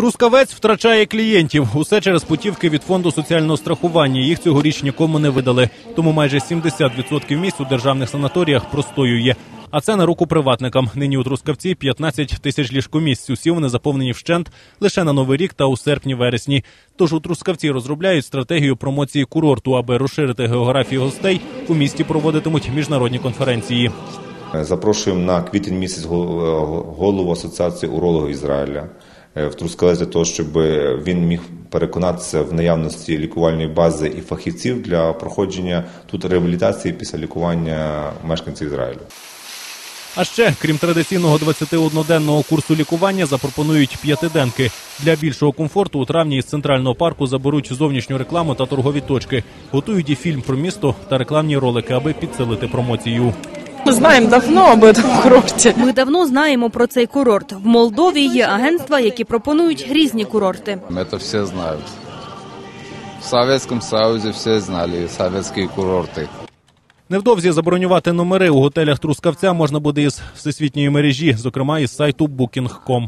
Трускавець втрачає клієнтів. Усе через путівки від фонду соціального страхування. Їх цьогоріч нікому не видали. Тому майже 70% місць у державних санаторіях простоює. А це на руку приватникам. Нині у Трускавці 15 тисяч ліжкомісць. Усі вони заповнені вщент лише на новий рік та у серпні-вересні. Тож у Трускавці розробляють стратегію промоції курорту, аби розширити географію гостей. У місті проводитимуть міжнародні конференції. Запрошуємо на квітень місяць гол- голову Асоціації урологів Ізраїля е, в Трускавець для того, щоб він міг переконатися в наявності лікувальної бази і фахівців для проходження тут реабілітації після лікування мешканців Ізраїлю. А ще, крім традиційного 21-денного курсу лікування, запропонують п'ятиденки. Для більшого комфорту у травні із центрального парку заберуть зовнішню рекламу та торгові точки. Готують і фільм про місто та рекламні ролики, аби підсилити промоцію. Мы знаем давно об этом курорте. Ми давно знаємо про цей курорт. В Молдові є агентства, які пропонують різні курорти. Это все знают. В Советском Союзе все знали советские курорты. Невдовзі забронювати номери у готелях Трускавця можна буде із всесвітньої мережі, зокрема із сайту Booking.com.